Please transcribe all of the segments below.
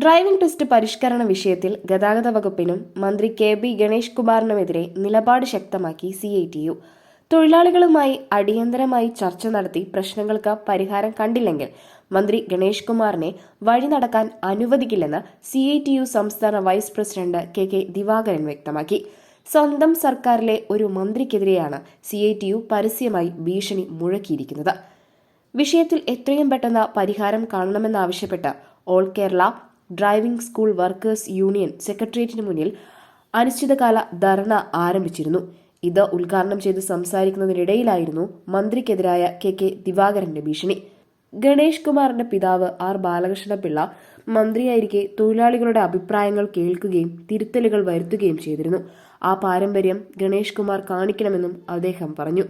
Driving test പരിഷ്കരണ വിഷയത്തിൽ ഗതാഗത വകുപ്പിനും മന്ത്രി കെ ബി ഗണേഷ് കുമാറിനുമെതിരെ നിലപാട് ശക്തമാക്കി സി ഐ ടി യു. തൊഴിലാളികളുമായി അടിയന്തരമായി ചർച്ച നടത്തി പ്രശ്നങ്ങൾക്ക് പരിഹാരം കണ്ടില്ലെങ്കിൽ മന്ത്രി ഗണേഷ് കുമാറിനെ വഴി നടക്കാൻ അനുവദിക്കില്ലെന്ന് സി ഐ ടി യു സംസ്ഥാന vice president K K Divakaran വ്യക്തമാക്കി. സ്വന്തം സർക്കാരിലെ ഒരു മന്ത്രിക്കെതിരെയാണ് സി ഐ ടി യു പരസ്യമായി ഭീഷണി മുഴക്കിയിരിക്കുന്നത്. വിഷയത്തിൽ എത്രയും പെട്ടെന്ന് പരിഹാരം കാണണമെന്നാവശ്യപ്പെട്ട് all Kerala driving school workers union സെക്രട്ടേറിയറ്റിന് മുന്നിൽ അനിശ്ചിതകാല ധർണ ആരംഭിച്ചിരുന്നു. ഇത് ഉദ്ഘാടനം ചെയ്ത് സംസാരിക്കുന്നതിനിടയിലായിരുന്നു മന്ത്രിക്കെതിരായ കെ കെ ദിവാകരന്റെ ഭീഷണി. ഗണേഷ് കുമാറിന്റെ പിതാവ് ആർ ബാലകൃഷ്ണപിള്ള മന്ത്രിയായിരിക്കെ തൊഴിലാളികളുടെ അഭിപ്രായങ്ങൾ കേൾക്കുകയും തിരുത്തലുകൾ വരുത്തുകയും ചെയ്തിരുന്നു. ആ പാരമ്പര്യം ഗണേഷ് കുമാർ കാണിക്കണമെന്നും അദ്ദേഹം പറഞ്ഞു.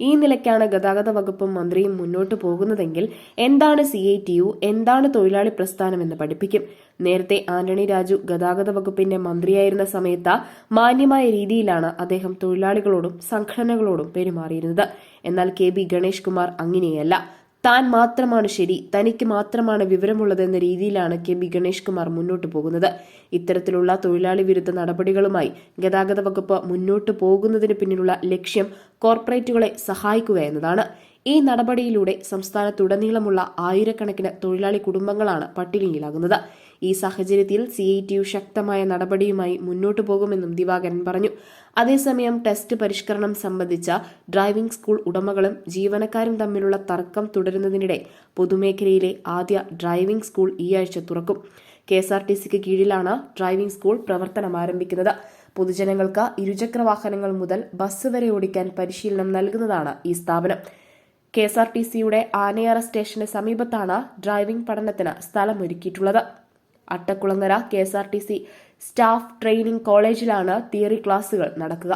ഈ നിലയ്ക്കാണ് ഗതാഗത വകുപ്പും മന്ത്രിയും മുന്നോട്ട് പോകുന്നതെങ്കിൽ എന്താണ് സി ഐ ടി യു എന്താണ് തൊഴിലാളി പ്രസ്ഥാനം എന്ന് പഠിപ്പിക്കും. നേരത്തെ ആന്റണി രാജു ഗതാഗത വകുപ്പിന്റെ മന്ത്രിയായിരുന്ന സമയത്ത് മാന്യമായ രീതിയിലാണ് അദ്ദേഹം തൊഴിലാളികളോടും സംഘടനകളോടും പെരുമാറിയിരുന്നത്. എന്നാൽ കെ ബി ഗണേഷ് കുമാർ അങ്ങനെയല്ല. താൻ മാത്രമാണ് ശരി തനിക്ക് മാത്രമാണ് വിവരമുള്ളതെന്ന രീതിയിലാണ് കെ ബി ഗണേഷ് കുമാർ മുന്നോട്ട് പോകുന്നത്. ഇത്തരത്തിലുള്ള തൊഴിലാളി വിരുദ്ധ നടപടികളുമായി ഗതാഗത വകുപ്പ് മുന്നോട്ട് പോകുന്നതിന് പിന്നിലുള്ള ലക്ഷ്യം കോർപ്പറേറ്റുകളെ സഹായിക്കുക എന്നതാണ്. ഈ നടപടിയിലൂടെ സംസ്ഥാനത്തുടനീളമുള്ള ആയിരക്കണക്കിന് തൊഴിലാളി കുടുംബങ്ങളാണ് പട്ടിണിയിലാകുന്നത്. ഈ സാഹചര്യത്തിൽ സി ഐ ടി യു ശക്തമായ നടപടിയുമായി മുന്നോട്ടു പോകുമെന്നും ദിവാകരൻ പറഞ്ഞു. അതേസമയം ടെസ്റ്റ് പരിഷ്കരണം സംബന്ധിച്ച ഡ്രൈവിംഗ് സ്കൂൾ ഉടമകളും ജീവനക്കാരും തമ്മിലുള്ള തർക്കം തുടരുന്നതിനിടെ പൊതുമേഖലയിലെ ആദ്യ ഡ്രൈവിംഗ് സ്കൂൾ ഈ ആഴ്ച തുറക്കും. കെ എസ് ആർ ടി സിക്ക് കീഴിലാണ് ഡ്രൈവിംഗ് സ്കൂൾ പ്രവർത്തനം ആരംഭിക്കുന്നത്. പൊതുജനങ്ങൾക്ക് ഇരുചക്ര വാഹനങ്ങൾ മുതൽ ബസ് വരെ ഓടിക്കാൻ പരിശീലനം നൽകുന്നതാണ് ഈ സ്ഥാപനം. കെ എസ് ആർ ടി സിയുടെ ആനയാറ സ്റ്റേഷന് സമീപത്താണ് ഡ്രൈവിംഗ് പഠനത്തിന് സ്ഥലമൊരുക്കിയിട്ടുള്ളത്. Attakulangara K S R T C staff training കോളേജിലാണ് തിയറി ക്ലാസുകൾ നടക്കുക.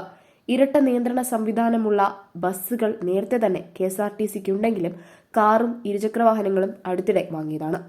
ഇരട്ട നിയന്ത്രണ സംവിധാനമുള്ള ബസ്സുകൾ നേരത്തെ തന്നെ കെ എസ് ആർ ടി സിക്കുണ്ടെങ്കിലും കാറും ഇരുചക്രവാഹനങ്ങളും അടുത്തിടെ വാങ്ങിയതാണ്.